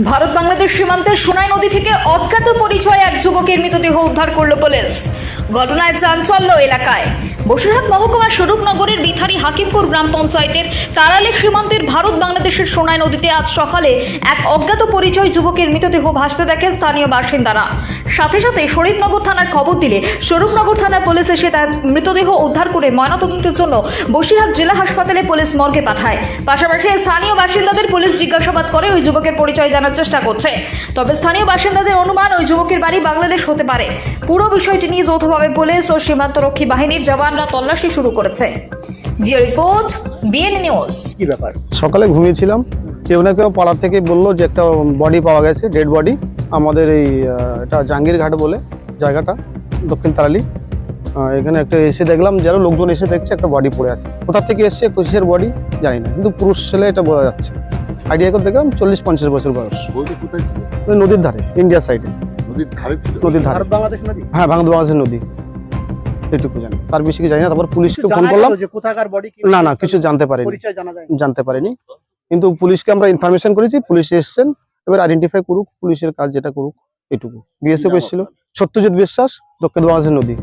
ভারত বাংলাদেশ সীমান্তের সোনাই নদী থেকে অজ্ঞাত পরিচয় এক যুবকের মৃতদেহ উদ্ধার করল পুলিশ। ঘটনায় চাঞ্চল্য এলাকায়। বসিরহাট মহকুমার স্বরূপনগরের বিথারি হাকিমপুর গ্রাম পঞ্চায়েতের তারালে সীমান্তের ভারত বাংলাদেশের সোনাই নদীতে আজ সকালে এক অজ্ঞাত পরিচয় যুবকের মৃতদেহ ভাসতে দেখে স্থানীয় বাসিন্দারা। সাথে সাথে শরীফনগর থানার খবর দিলে স্বরূপনগর থানার পুলিশ এসে তার মৃতদেহ উদ্ধার করে ময়নাতদন্তের জন্য বসিরহাট জেলা হাসপাতালে পুলিশ মর্গে পাঠায়। পাশাপাশি স্থানীয় বাসিন্দাদের পুলিশ জিজ্ঞাসাবাদ করে ওই যুবকের পরিচয় জানার চেষ্টা করছে। তবে স্থানীয় বাসিন্দাদের অনুমান ওই যুবকের বাড়ি বাংলাদেশ হতে পারে। পুরো বিষয়টি নিয়ে যৌথভাবে পুলিশ ও সীমান্তরক্ষী বাহিনীর জওয়ানরা তল্লাশি শুরু করেছে। Geo report BN news. কি ব্যাপার? সকালে ঘুমিয়েছিলাম। কেউ না কেউ পাড়া থেকে বলল যে একটা বডি পাওয়া গেছে ডেড বডি আমাদের এই এটা জাহাঙ্গীরঘাট বলে জায়গাটা দক্ষিণ তারালি। আহ, এখানে একটা এসে দেখলাম যারা লোকজন এসে দেখছে একটা বডি পড়ে আছে। কোথা থেকে এসছে কিসের বডি জানি না কিন্তু পুরুষ ছেলে এটা বোঝা যাচ্ছে। আইডিয়া করে দেখলাম চল্লিশ পঞ্চাশ বছর বয়স। নদীর ধারে ইন্ডিয়া সাইডে নদীর ধারে ছিল? নদীর ধারে। ভারত বাংলাদেশ নদী? হ্যাঁ ভাঙদ বাংলাদেশের নদী। এটুকু জানি তার বেশি কি জানি না তারপর পুলিশকে ফোন করলাম। না না কিছু জানতে পারিনি। জানা জানতে পারিনি। কিন্তু পুলিশকে আমরা ইনফরমেশন করেছি পুলিশ এসছেন। এবার আইডেন্টিফাই করুক পুলিশের কাজ যেটা করুক এটুকু। বিএসএফ এসেছিল। সত্যজিৎ বিশ্বাস দক্ষিণ বাংলাদেশের নদী।